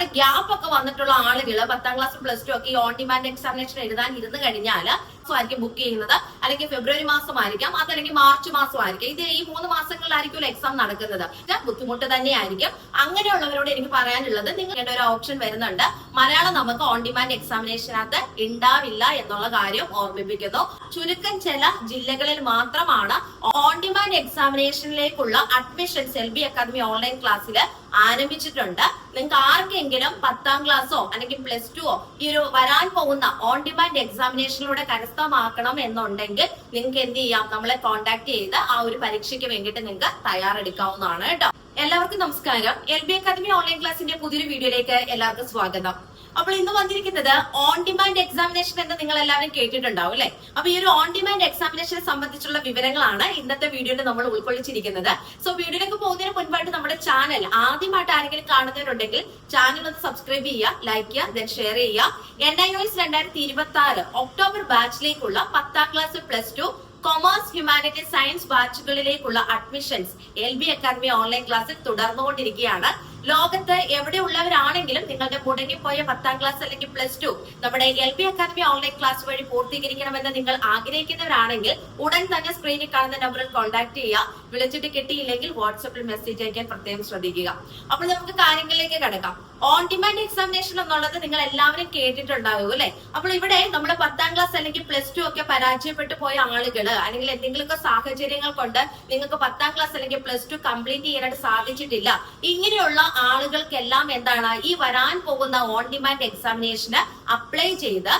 ഒരുപാട് ഗ്യാപ്പ് ഒക്കെ വന്നിട്ടുള്ള ആളുകൾ പത്താം ക്ലാസ് പ്ലസ് ടു ഒക്കെ ഈ ഓൺ ഡിമാൻഡ് എക്സാമിനേഷൻ എഴുതാൻ ഇരുന്ന് കഴിഞ്ഞാൽ ആയിരിക്കും ബുക്ക് ചെയ്യുന്നത്. അല്ലെങ്കിൽ ഫെബ്രുവരി മാസം മാസമായിരിക്കാം അതല്ലെങ്കിൽ മാർച്ച് മാസമായിരിക്കും ഇത് ഈ മൂന്ന് മാസങ്ങളിലായിരിക്കും എക്സാം നടക്കുന്നത്. ബുദ്ധിമുട്ട് തന്നെയായിരിക്കും. അങ്ങനെയുള്ളവരോട് എനിക്ക് പറയാനുള്ളത് നിങ്ങളുടെ ഒരു ഓപ്ഷൻ വരുന്നുണ്ട്. മലയാളം നമുക്ക് ഓൺ ഡിമാൻഡ് എക്സാമിനേഷനകത്ത് ഉണ്ടാവില്ല എന്നുള്ള കാര്യം ഓർമ്മിപ്പിക്കുന്നു. ചുരുക്കം ചില ജില്ലകളിൽ മാത്രമാണ് on demand എക്സാമിനേഷനിലേക്കുള്ള admission L B academy online ക്ലാസ്സിൽ ആരംഭിച്ചിട്ടുണ്ട്. നിങ്ങൾക്ക് ആർക്കെങ്കിലും പത്താം ക്ലാസ്സോ അല്ലെങ്കിൽ പ്ലസ് ടുവോ ഈ ഒരു വരാൻ പോകുന്ന ഓൺ ഡിമാൻഡ് എക്സാമിനേഷനിലൂടെ കരസ്ഥമാക്കണം എന്നുണ്ടെങ്കിൽ നിങ്ങൾക്ക് എന്ത് ചെയ്യാം? നമ്മളെ കോൺടാക്ട് ചെയ്ത് ആ ഒരു പരീക്ഷയ്ക്ക് വേണ്ടിയിട്ട് നിങ്ങൾക്ക് തയ്യാറെടുക്കാവുന്നതാണ് കേട്ടോ. എല്ലാവർക്കും നമസ്കാരം. എൽ ബി അക്കാദമി ഓൺലൈൻ ക്ലാസിന്റെ പുതിയൊരു വീഡിയോയിലേക്ക് എല്ലാവർക്കും സ്വാഗതം. അപ്പോൾ ഇന്ന് വന്നിരിക്കുന്നത് ഓൺ ഡിമാൻഡ് എക്സാമിനേഷൻ എന്ന് നിങ്ങൾ എല്ലാവരും കേട്ടിട്ടുണ്ടാവും അല്ലെ? അപ്പൊ ഈ ഒരു ഓൺ ഡിമാൻഡ് എക്സാമിനേഷനെ സംബന്ധിച്ചുള്ള വിവരങ്ങളാണ് ഇന്നത്തെ വീഡിയോയിൽ നമ്മൾ ഉൾക്കൊള്ളിച്ചിരിക്കുന്നത്. സോ വീഡിയോയിലേക്ക് പോകുന്നതിന് മുൻപായിട്ട് നമ്മുടെ ചാനൽ ആദ്യമായിട്ട് ആരെങ്കിലും കാണുന്നവരുണ്ടെങ്കിൽ ചാനൽ ഒന്ന് സബ്സ്ക്രൈബ് ചെയ്യുക ലൈക്ക് ചെയ്യുക ദെൻ ഷെയർ ചെയ്യുക. എൻ ഐ എസ് രണ്ടായിരത്തി ഇരുപത്തി ആറ് ഒക്ടോബർ ബാച്ചിലേക്കുള്ള പത്താം class plus two commerce humanity science ബാച്ചുകളിലേക്കുള്ള admissions L B academy online ക്ലാസ്സിൽ തുടർന്നുകൊണ്ടിരിക്കുകയാണ്. ലോകത്ത് എവിടെയുള്ളവരാണെങ്കിലും നിങ്ങളുടെ മുടങ്ങിപ്പോയ പത്താം ക്ലാസ് അല്ലെങ്കിൽ പ്ലസ് ടു നമ്മുടെ L B academy online class വഴി പൂർത്തീകരിക്കണമെന്ന് നിങ്ങൾ ആഗ്രഹിക്കുന്നവരാണെങ്കിൽ ഉടൻ തന്നെ സ്ക്രീനിൽ കാണുന്ന നമ്പറിൽ കോൺടാക്ട് ചെയ്യുക. വിളിച്ചിട്ട് കിട്ടിയില്ലെങ്കിൽ വാട്സപ്പിൽ മെസ്സേജ് അയക്കാൻ പ്രത്യേകം ശ്രദ്ധിക്കുക. അപ്പോൾ നമുക്ക് കാര്യങ്ങളിലേക്ക് കിടക്കാം. ഓൺ ഡിമാൻഡ് എക്സാമിനേഷൻ എന്നുള്ളത് നിങ്ങൾ എല്ലാവരും കേട്ടിട്ടുണ്ടാവും അല്ലെ? അപ്പോൾ ഇവിടെ നമ്മുടെ പത്താം ക്ലാസ് അല്ലെങ്കിൽ പ്ലസ് ടു ഒക്കെ പരാജയപ്പെട്ടു പോയ ആളുകൾ അല്ലെങ്കിൽ എന്തെങ്കിലുമൊക്കെ സാഹചര്യങ്ങൾ കൊണ്ട് നിങ്ങൾക്ക് പത്താം ക്ലാസ് അല്ലെങ്കിൽ പ്ലസ് ടു കംപ്ലീറ്റ് ചെയ്യാനായിട്ട് സാധിച്ചിട്ടില്ല. ഇങ്ങനെയുള്ള ആളുകൾക്കെല്ലാം എന്താണ്? ഈ വരാൻ പോകുന്ന ഓൺ ഡിമാൻഡ് എക്സാമിനേഷന് അപ്ലൈ ചെയ്ത്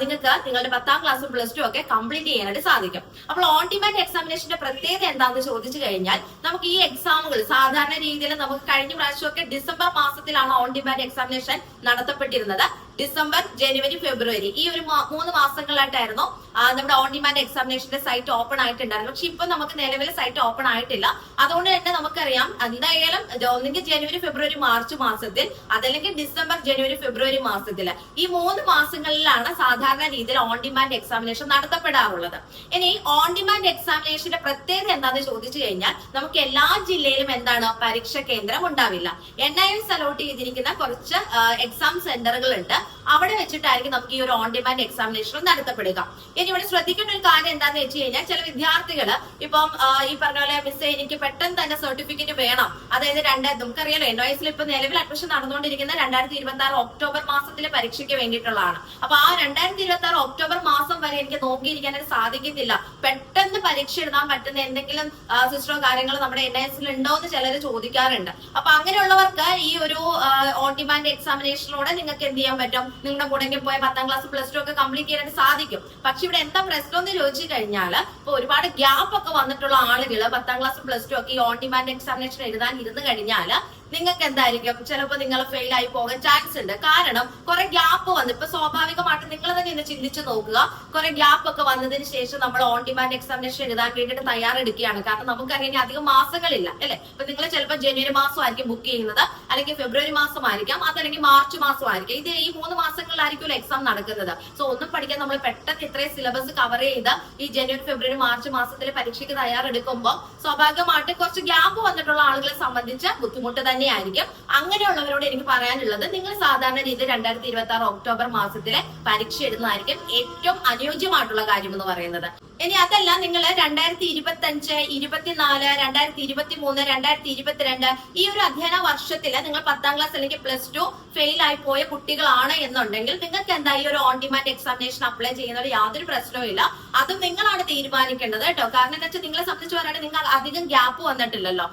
നിങ്ങൾക്ക് നിങ്ങളുടെ പത്താം ക്ലാസ്സും പ്ലസ് ടു ഒക്കെ കംപ്ലീറ്റ് ചെയ്യാനായിട്ട് സാധിക്കും. അപ്പോൾ ഓൺ ഡിമാൻഡ് എക്സാമിനേഷന്റെ പ്രത്യേകത എന്താണെന്ന് ചോദിച്ചു കഴിഞ്ഞാൽ നമുക്ക് ഈ എക്സാമുകൾ സാധാരണ രീതിയിൽ നമുക്ക് കഴിഞ്ഞ പ്രാവശ്യമൊക്കെ ഡിസംബർ മാസത്തിലാണ് ഓൺ ഡിമാൻഡ് എക്സാമിനേഷൻ നടത്തപ്പെട്ടിരുന്നത് ഡിസംബർ ജനുവരി ഫെബ്രുവരി. ഈ ഒരു മൂന്ന് മാസങ്ങളായിട്ടായിരുന്നു നമ്മുടെ ഓൺ ഡിമാൻഡ് എക്സാമിനേഷന്റെ സൈറ്റ് ഓപ്പൺ ആയിട്ടുണ്ടായിരുന്നു പക്ഷെ ഇപ്പൊ നമുക്ക് നിലവിൽ സൈറ്റ് ഓപ്പൺ ആയിട്ടില്ല. അതുകൊണ്ട് തന്നെ നമുക്കറിയാം എന്തായാലും ഒന്നെങ്കിൽ ജനുവരി ഫെബ്രുവരി മാർച്ച് മാസത്തിൽ അതല്ലെങ്കിൽ ഡിസംബർ ജനുവരി ഫെബ്രുവരി മാസത്തിൽ ഈ മൂന്ന് മാസങ്ങളിലാണ് സാധാരണ രീതിയിൽ ഓൺ ഡിമാൻഡ് എക്സാമിനേഷൻ നടത്തപ്പെടാറുള്ളത്. ഇനി ഓൺ ഡിമാൻഡ് എക്സാമിനേഷന്റെ പ്രത്യേകത എന്താണെന്ന് ചോദിച്ചു കഴിഞ്ഞാൽ നമുക്ക് എല്ലാ ജില്ലയിലും എന്താണ് പരീക്ഷ കേന്ദ്രം ഉണ്ടാവില്ല. എൻ ഐ എസ് അലോട്ട് ചെയ്തിരിക്കുന്ന കുറച്ച് എക്സാം സെന്ററുകൾ ഉണ്ട് അവിടെ വെച്ചിട്ടായിരിക്കും നമുക്ക് ഈ ഒരു ഓൺ ഡിമാൻഡ് എക്സാമിനേഷൻ നടത്തപ്പെടുക. ഇനി ഇവിടെ ശ്രദ്ധിക്കേണ്ട ഒരു കാര്യം എന്താണെന്ന് വെച്ച് കഴിഞ്ഞാൽ ചില വിദ്യാർത്ഥികൾ ഇപ്പം ഈ പറഞ്ഞ പോലെ മിസ് എനിക്ക് പെട്ടെന്ന് തന്നെ സർട്ടിഫിക്കറ്റ് വേണം. അതായത് രണ്ട് നമുക്കറിയാലോ എൻ വയസ്സിൽ ഇപ്പൊ നിലവിൽ അഡ്മിഷൻ നടന്നുകൊണ്ടിരിക്കുന്ന രണ്ടായിരത്തി ഇരുപത്തി ആറ് ഒക്ടോബർ മാസത്തിലെ പരീക്ഷയ്ക്ക് വേണ്ടിയിട്ടുള്ളതാണ്. അപ്പൊ ആ രണ്ടായിരത്തി ഇരുപത്തി ആറ് ഒക്ടോബർ മാസം വരെ എനിക്ക് നോക്കിയിരിക്കാനായിട്ട് സാധിക്കത്തില്ല പെട്ടെന്ന് പരീക്ഷ എഴുതാൻ പറ്റുന്ന എന്തെങ്കിലും സിസ്റ്ററോ കാര്യങ്ങളോ നമ്മുടെ എൻ ഐ എസിൽ ഉണ്ടോ എന്ന് ചിലർ ചോദിക്കാറുണ്ട്. അപ്പൊ അങ്ങനെയുള്ളവർക്ക് ഈ ഒരു ഓൺ ഡിമാൻഡ് എക്സാമിനേഷനിലൂടെ നിങ്ങൾക്ക് എന്ത് ചെയ്യാൻ പറ്റും? നിങ്ങളുടെ മുടങ്ങി പോയ പത്താം ക്ലാസ് പ്ലസ് ടു ഒക്കെ കംപ്ലീറ്റ് ചെയ്യാനായിട്ട് സാധിക്കും. പക്ഷെ ഇവിടെ എന്താ പ്രശ്നം എന്ന് ചോദിച്ചു കഴിഞ്ഞാൽ ഇപ്പൊ ഒരുപാട് ഗ്യാപ്പ് ഒക്കെ വന്നിട്ടുള്ള ആളുകൾ പത്താം ക്ലാസ് പ്ലസ് ടു ഒക്കെ ഈ ഓൺ ഡിമാൻഡ് എക്സാമിനേഷൻ എഴുതാൻ ഇരുന്ന് കഴിഞ്ഞാൽ നിങ്ങൾക്ക് എന്തായിരിക്കും ചിലപ്പോൾ നിങ്ങൾ ഫെയിൽ ആയി പോകാൻ ചാൻസ് ഉണ്ട്. കാരണം കുറെ ഗ്യാപ്പ് വന്നു. ഇപ്പൊ സ്വാഭാവികമായിട്ട് നിങ്ങൾ തന്നെ ഒന്ന് ചിന്തിച്ചു നോക്കുക. കുറെ ഗ്യാപ്പ് ഒക്കെ വന്നതിന് ശേഷം നമ്മൾ ഓൺ ഡിമാൻഡ് എക്സാമിനേഷൻ എഴുതാൻ വേണ്ടിയിട്ട് തയ്യാറെടുക്കുകയാണ്. കാരണം നമുക്കറിയാൻ അധികം മാസങ്ങളില്ല അല്ലെ? ഇപ്പൊ നിങ്ങൾ ചിലപ്പോൾ ജനുവരി മാസം ആയിരിക്കും ബുക്ക് ചെയ്യുന്നത്. അല്ലെങ്കിൽ ഫെബ്രുവരി മാസം മാസമായിരിക്കാം. അതല്ലെങ്കിൽ മാർച്ച് മാസം മാസമായിരിക്കും. ഇത് ഈ മൂന്ന് മാസങ്ങളിലായിരിക്കും എക്സാം നടക്കുന്നത്. സോ ഒന്നും പഠിക്കാൻ നമ്മൾ പെട്ടെന്ന് ഇത്രയും സിലബസ് കവർ ചെയ്ത് ഈ ജനുവരി ഫെബ്രുവരി മാർച്ച് മാസത്തിലെ പരീക്ഷയ്ക്ക് തയ്യാറെടുക്കുമ്പോൾ സ്വാഭാവികമായിട്ട് കുറച്ച് ഗ്യാപ്പ് വന്നിട്ടുള്ള ആളുകളെ സംബന്ധിച്ച് ബുദ്ധിമുട്ട് തന്നെയായിരിക്കും. അങ്ങനെയുള്ളവരോട് എനിക്ക് പറയാനുള്ളത് നിങ്ങൾ സാധാരണ രീതിയിൽ രണ്ടായിരത്തി ഇരുപത്തി ആറ് ഒക്ടോബർ മാസത്തിലെ പരീക്ഷ എഴുതുന്നതായിരിക്കും ഏറ്റവും അനുയോജ്യമായിട്ടുള്ള കാര്യം എന്ന് പറയുന്നത്. ഇനി അതല്ല നിങ്ങൾ രണ്ടായിരത്തി ഇരുപത്തി അഞ്ച് ഇരുപത്തിനാല് രണ്ടായിരത്തി ഇരുപത്തി മൂന്ന് രണ്ടായിരത്തി ഇരുപത്തിരണ്ട് ഈ ഒരു അധ്യയന വർഷത്തിൽ നിങ്ങൾ പത്താം ക്ലാസ് അല്ലെങ്കിൽ പ്ലസ് ടു ഫെയിൽ ആയി പോയ കുട്ടികളാണ് എന്നുണ്ടെങ്കിൽ നിങ്ങൾക്ക് എന്താ ഈ ഒരു ഓൺ ഡിമാൻഡ് എക്സാമിനേഷൻ അപ്ലൈ ചെയ്യുന്നതിൽ യാതൊരു പ്രശ്നവും ഇല്ല. അതും നിങ്ങളാണ് തീരുമാനിക്കേണ്ടത് കേട്ടോ. കാരണം എന്താ വെച്ചാൽ നിങ്ങളെ സംബന്ധിച്ച് പറയുകയാണെങ്കിൽ നിങ്ങൾ അധികം ഗ്യാപ്പ് വന്നിട്ടില്ലല്ലോ.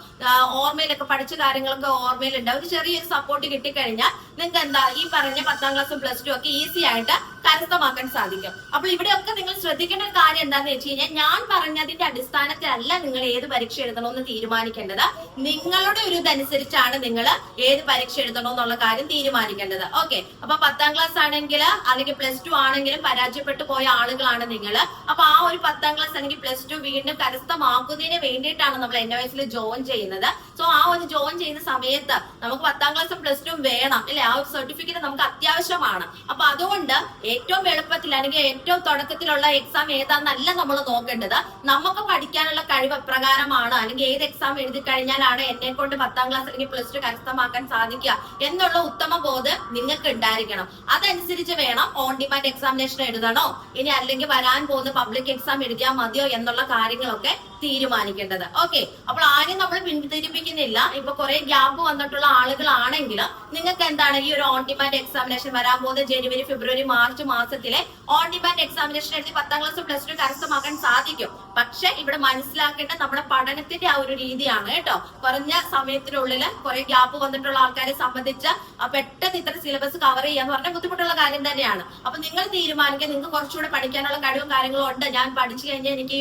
ഓർമ്മയിലൊക്കെ പഠിച്ച കാര്യങ്ങളൊക്കെ ഓർമ്മയിലുണ്ട് ഒരു ചെറിയൊരു സപ്പോർട്ട് കിട്ടിക്കഴിഞ്ഞാൽ നിങ്ങൾക്ക് എന്താ ഈ പറഞ്ഞ പത്താം ക്ലാസ്സും പ്ലസ് ടു ഒക്കെ ഈസി ആയിട്ട് കരസ്ഥമാക്കാൻ സാധിക്കും. അപ്പോൾ ഇവിടെയൊക്കെ നിങ്ങൾ ശ്രദ്ധിക്കേണ്ട ഒരു കാര്യം എന്താന്ന് വെച്ച് കഴിഞ്ഞാൽ ഞാൻ പറഞ്ഞതിന്റെ അടിസ്ഥാനത്തിലല്ല നിങ്ങൾ ഏത് പരീക്ഷ എഴുതണമെന്ന് തീരുമാനിക്കേണ്ടത്. നിങ്ങളുടെ ഒരു ഇതനുസരിച്ചാണ് നിങ്ങൾ ഏത് പരീക്ഷ എഴുതണോ എന്നുള്ള കാര്യം തീരുമാനിക്കേണ്ടത്. ഓക്കെ. അപ്പൊ പത്താം ക്ലാസ് ആണെങ്കിൽ അല്ലെങ്കിൽ പ്ലസ് ടു ആണെങ്കിലും പരാജയപ്പെട്ടു പോയ ആളുകളാണ് നിങ്ങൾ. അപ്പൊ ആ ഒരു പത്താം ക്ലാസ് അല്ലെങ്കിൽ പ്ലസ് ടു വീണ്ടും കരസ്ഥമാക്കുന്നതിന് വേണ്ടിയിട്ടാണ് നമ്മൾ എൻ വയസ്സിൽ ജോയിൻ ചെയ്യുന്നത്. സോ ആ ഒരു ജോയിൻ ചെയ്യുന്ന സമയത്ത് നമുക്ക് പത്താം ക്ലാസ്സും പ്ലസ് ടു വേണം. അല്ലെ ആ ഒരു സർട്ടിഫിക്കറ്റ് നമുക്ക് അത്യാവശ്യമാണ്. അപ്പൊ അതുകൊണ്ട് ഏറ്റവും എളുപ്പത്തിൽ അല്ലെങ്കിൽ ഏറ്റവും തുടക്കത്തിലുള്ള എക്സാം ഏതാന്നല്ല നമ്മൾ നോക്കേണ്ടത്. നമുക്ക് പഠിക്കാനുള്ള കഴിവ് പ്രകാരമാണ്. അല്ലെങ്കിൽ ഏത് എക്സാം എഴുതി കഴിഞ്ഞാലാണ് എന്നെ കൊണ്ട് പത്താം ക്ലാസ് അല്ലെങ്കിൽ പ്ലസ് ടു കരസ്ഥമാക്കാൻ സാധിക്കുക എന്നുള്ള ഉത്തമ ബോധം നിങ്ങൾക്ക് ഉണ്ടായിരിക്കണം. അതനുസരിച്ച് വേണം ഓൺ ഡിമാൻഡ് എക്സാമിനേഷൻ എഴുതണോ? ഇനി അല്ലെങ്കിൽ വരാൻ പോകുന്ന പബ്ലിക് എക്സാം എഴുതിയാൽ മതിയോ എന്നുള്ള കാര്യങ്ങളൊക്കെ തീരുമാനിക്കേണ്ടത്. ഓക്കെ അപ്പോൾ ആരും നമ്മൾ പിന്തിരിപ്പിക്കുന്നില്ല. ഇപ്പൊ കുറെ ഗ്യാപ്പ് വന്നിട്ടുള്ള ആളുകളാണെങ്കിൽ നിങ്ങൾക്ക് എന്താണ് ഈ ഒരു ഓൺ ഡിമാൻഡ് എക്സാമിനേഷൻ വരാൻ പോകുന്ന ജനുവരി ഫെബ്രുവരി മാർച്ച് മാസത്തിലെ ഓൺ ഡിമാൻഡ് എക്സാമിനേഷൻ എഴുതി പത്താം ക്ലാസ് പ്ലസ് ടു കരസ്ഥമാക്കാൻ സാധിക്കും. പക്ഷെ ഇവിടെ മനസ്സിലാക്കേണ്ട നമ്മുടെ പഠനത്തിന്റെ ആ ഒരു രീതിയാണ് കേട്ടോ. കുറഞ്ഞ സമയത്തിനുള്ളിൽ കുറെ ഗ്യാപ്പ് വന്നിട്ടുള്ള ആൾക്കാരെ സംബന്ധിച്ച് പെട്ടെന്ന് ഇത്ര സിലബസ് കവർ ചെയ്യാന്ന് പറഞ്ഞാൽ ബുദ്ധിമുട്ടുള്ള കാര്യം തന്നെയാണ്. അപ്പൊ നിങ്ങൾ തീരുമാനിക്കുക. നിങ്ങൾക്ക് കുറച്ചുകൂടെ പഠിക്കാനുള്ള കഴിവും കാര്യങ്ങളും ഉണ്ട്. ഞാൻ പഠിച്ചു കഴിഞ്ഞാൽ എനിക്ക്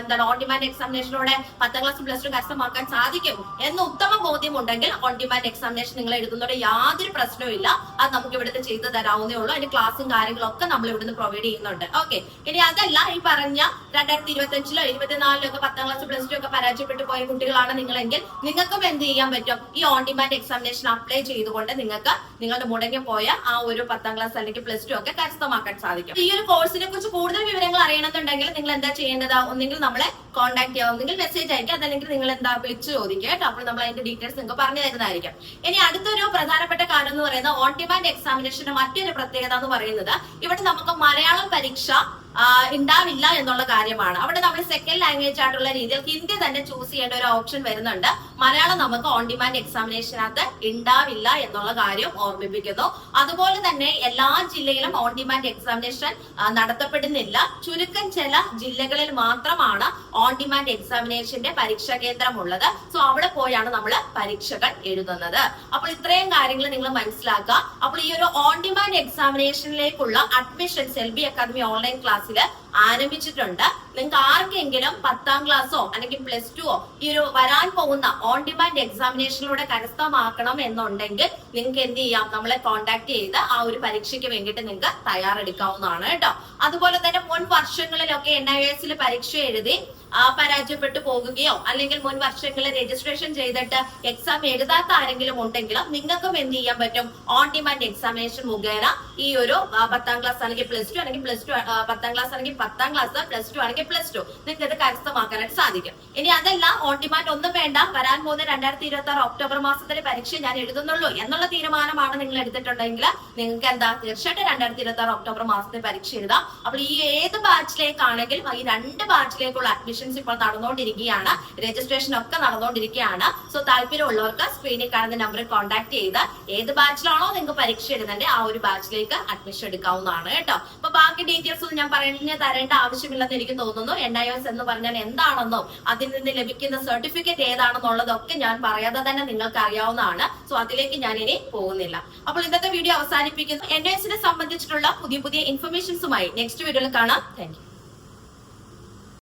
എന്താണ് ഓൺ ഡിമാൻഡ് എക്സാമിനേഷനോടെ പത്താം ക്ലാസ് പ്ലസ് ടു കരസ്ഥമാക്കാൻ സാധിക്കും എന്ന് ഉത്തമ ബോധ്യം ഉണ്ടെങ്കിൽ ഓൺ ഡിമാൻഡ് എക്സാമിനേഷൻ നിങ്ങൾ എഴുതുന്നതോടെ യാതൊരു പ്രശ്നവും ഇല്ല. അത് നമുക്ക് ഇവിടുത്തെ ചെയ്തു തരാവുന്നേ ഉള്ളൂ. അതിന്റെ ക്ലാസ്സും കാര്യങ്ങളും ഒക്കെ നമ്മൾ ഇവിടുന്ന് പ്രൊവൈഡ് ചെയ്യുന്നുണ്ട്. ഓക്കെ ഇനി അതല്ല ഈ പറഞ്ഞ രണ്ടായിരത്തി ഇരുപത്തി അഞ്ചിലോ ഇരുപത്തിനാലിലോ ഒക്കെ പത്താം ക്ലാസ് പ്ലസ് ടു ഒക്കെ പരാജയപ്പെട്ടു പോയ കുട്ടികളാണ് നിങ്ങളെങ്കിൽ നിങ്ങൾക്കും എന്ത് ചെയ്യാൻ പറ്റും? ഈ ഓൺ ഡിമാൻഡ് എക്സാമിനേഷൻ അപ്ലൈ ചെയ്തുകൊണ്ട് നിങ്ങൾക്ക് നിങ്ങളുടെ മുടങ്ങി പോയ ആ ഒരു പത്താം ക്ലാസ് അല്ലെങ്കിൽ പ്ലസ് ടു ഒക്കെ കരസ്ഥമാക്കാൻ സാധിക്കും. ഈ ഒരു കോഴ്സിനെ കുറിച്ച് കൂടുതൽ വിവരങ്ങൾ അറിയണമെന്നുണ്ടെങ്കിൽ നിങ്ങൾ എന്താ ചെയ്യേണ്ടത്? ഒന്നെങ്കിൽ നമ്മളെ കോൺടാക്ട് ചെയ്യാം. ഒന്നെങ്കിൽ മെസ്സേജ് അയക്കുക അതല്ലെങ്കിൽ നിങ്ങൾ എന്താ വിളിച്ചു ചോദിക്കുക കേട്ടോ. അപ്പോൾ നമ്മൾ അതിന്റെ ഡീറ്റെയിൽസ് നിങ്ങൾക്ക് പറഞ്ഞു തരുന്നതായിരിക്കും. ഇനി അടുത്തൊരു പ്രധാനപ്പെട്ട കാര്യം എന്ന് പറയുന്നത് ഓൺ ഡിമാൻഡ് എക്സാമിനേഷന്റെ മറ്റൊരു പ്രത്യേകത എന്ന് പറയുന്നത് ഇവിടെ നമുക്ക് മലയാളം പരീക്ഷ ഉണ്ടാവില്ല എന്നുള്ള കാര്യമാണ്. അവിടെ നമ്മൾ സെക്കൻഡ് ലാംഗ്വേജ് ആയിട്ടുള്ള രീതിയിൽ ഹിന്ദി തന്നെ ചൂസ് ചെയ്യേണ്ട ഒരു ഓപ്ഷൻ വരുന്നുണ്ട്. മലയാളം നമുക്ക് ഓൺ ഡിമാൻഡ് എക്സാമിനേഷനകത്ത് ഉണ്ടാവില്ല എന്നുള്ള കാര്യം ഓർമ്മിപ്പിക്കുന്നു. അതുപോലെ തന്നെ എല്ലാ ജില്ലയിലും ഓൺ ഡിമാൻഡ് എക്സാമിനേഷൻ നടത്തപ്പെടുന്നില്ല. ചുരുക്കം ചില ജില്ലകളിൽ മാത്രമാണ് ഓൺ ഡിമാൻഡ് എക്സാമിനേഷന്റെ പരീക്ഷാ കേന്ദ്രം ഉള്ളത് സോ അവിടെ പോയാണ് നമ്മൾ പരീക്ഷകൾ എഴുതുന്നത്. അപ്പോൾ ഇത്രയും കാര്യങ്ങൾ നിങ്ങൾ മനസ്സിലാക്കുക. അപ്പോൾ ഈ ഒരു on demand എക്സാമിനേഷനിലേക്കുള്ള admissions L B academy online ക്ലാസ്സിൽ ആരംഭിച്ചിട്ടുണ്ട്. നിങ്ങൾക്ക് ആർക്കെങ്കിലും പത്താം ക്ലാസ്സോ അല്ലെങ്കിൽ പ്ലസ് ടുവോ ഈ ഒരു വരാൻ പോകുന്ന ഓൺ ഡിമാൻഡ് എക്സാമിനേഷനിലൂടെ കരസ്ഥമാക്കണം എന്നുണ്ടെങ്കിൽ നിങ്ങൾക്ക് എന്ത് ചെയ്യാം? നമ്മളെ കോൺടാക്ട് ചെയ്ത് ആ ഒരു പരീക്ഷയ്ക്ക് വേണ്ടിയിട്ട് നിങ്ങൾക്ക് തയ്യാറെടുക്കാവുന്നതാണ് കേട്ടോ. അതുപോലെ തന്നെ മുൻ വർഷങ്ങളിലൊക്കെ എൻ ഐ എസിൽ പരീക്ഷ എഴുതി ആ പരാജയപ്പെട്ടു പോകുകയോ അല്ലെങ്കിൽ മുൻ വർഷങ്ങളിൽ രജിസ്ട്രേഷൻ ചെയ്തിട്ട് എക്സാം എഴുതാത്ത ആരെങ്കിലും ഉണ്ടെങ്കിലും നിങ്ങൾക്കും എന്ത് ചെയ്യാൻ പറ്റും? ഓൺ ഡിമാൻഡ് എക്സാമിനേഷൻ മുഖേന ഈ ഒരു പത്താം ക്ലാസ് അല്ലെങ്കിൽ പ്ലസ് ടു അല്ലെങ്കിൽ പ്ലസ് ടു പത്താം ക്ലാസ് ആണെങ്കിൽ പത്താം ക്ലാസ് പ്ലസ് ടു ആണെങ്കിൽ പ്ലസ് ടു നിങ്ങൾക്ക് ഇത് കരസ്ഥമാക്കാനായിട്ട് സാധിക്കും. ഇനി അതല്ല ഓൺ ഡിമാൻഡ് ഒന്നും വേണ്ട. വരാൻ പോകുന്ന രണ്ടായിരത്തി ഇരുപത്തി ആറ് ഒക്ടോബർ മാസത്തിലെ പരീക്ഷ ഞാൻ എഴുതുന്നുള്ളൂ എന്നുള്ള തീരുമാനമാണ് നിങ്ങൾ എടുത്തിട്ടുണ്ടെങ്കിൽ നിങ്ങൾക്ക് എന്താ? തീർച്ചയായിട്ടും രണ്ടായിരത്തി ഇരുപത്തി ആറ് ഒക്ടോബർ മാസത്തെ പരീക്ഷ എഴുതാം. അപ്പോൾ ഈ ഏത് ബാച്ചിലേക്കാണെങ്കിൽ ഈ രണ്ട് ബാച്ചിലേക്കുള്ള അഡ്മിഷൻസ് ഇപ്പോൾ നടന്നുകൊണ്ടിരിക്കുകയാണ്. രജിസ്ട്രേഷൻ ഒക്കെ നടന്നുകൊണ്ടിരിക്കുകയാണ്. സോ താല്പര്യമുള്ളവർക്ക് സ്ക്രീനിൽ കാണുന്ന നമ്പറിൽ കോൺടാക്ട് ചെയ്ത് ഏത് ബാച്ചിലാണോ നിങ്ങൾക്ക് പരീക്ഷ എഴുതേണ്ടത് ആ ഒരു ബാച്ചിലേക്ക് അഡ്മിഷൻ എടുക്കാവുന്നതാണ് കേട്ടോ. അപ്പൊ ബാക്കി ഡീറ്റെയിൽസ് ഒന്നും ഞാൻ പറഞ്ഞു തരേണ്ട ആവശ്യമില്ലെന്ന് എനിക്ക് തോന്നുന്നു. എൻ ഐ എസ് എന്ന് പറഞ്ഞാൽ എന്താണെന്നോ അതിൽ നിന്ന് ലഭിക്കുന്ന സർട്ടിഫിക്കറ്റ് ഏതാണെന്നുള്ളതൊക്കെ ഞാൻ പറയാതെ തന്നെ നിങ്ങൾക്ക് അറിയാവുന്നതാണ് സോ അതിലേക്ക് ഞാൻ ഇനി പോകുന്നില്ല. അപ്പോൾ ഇന്നത്തെ വീഡിയോ അവസാനിപ്പിക്കുന്നു. എൻ ഐ എസിനെ സംബന്ധിച്ചിട്ടുള്ള പുതിയ പുതിയ ഇൻഫർമേഷൻസുമായി നെക്സ്റ്റ് വീഡിയോയിൽ കാണാം. താങ്ക്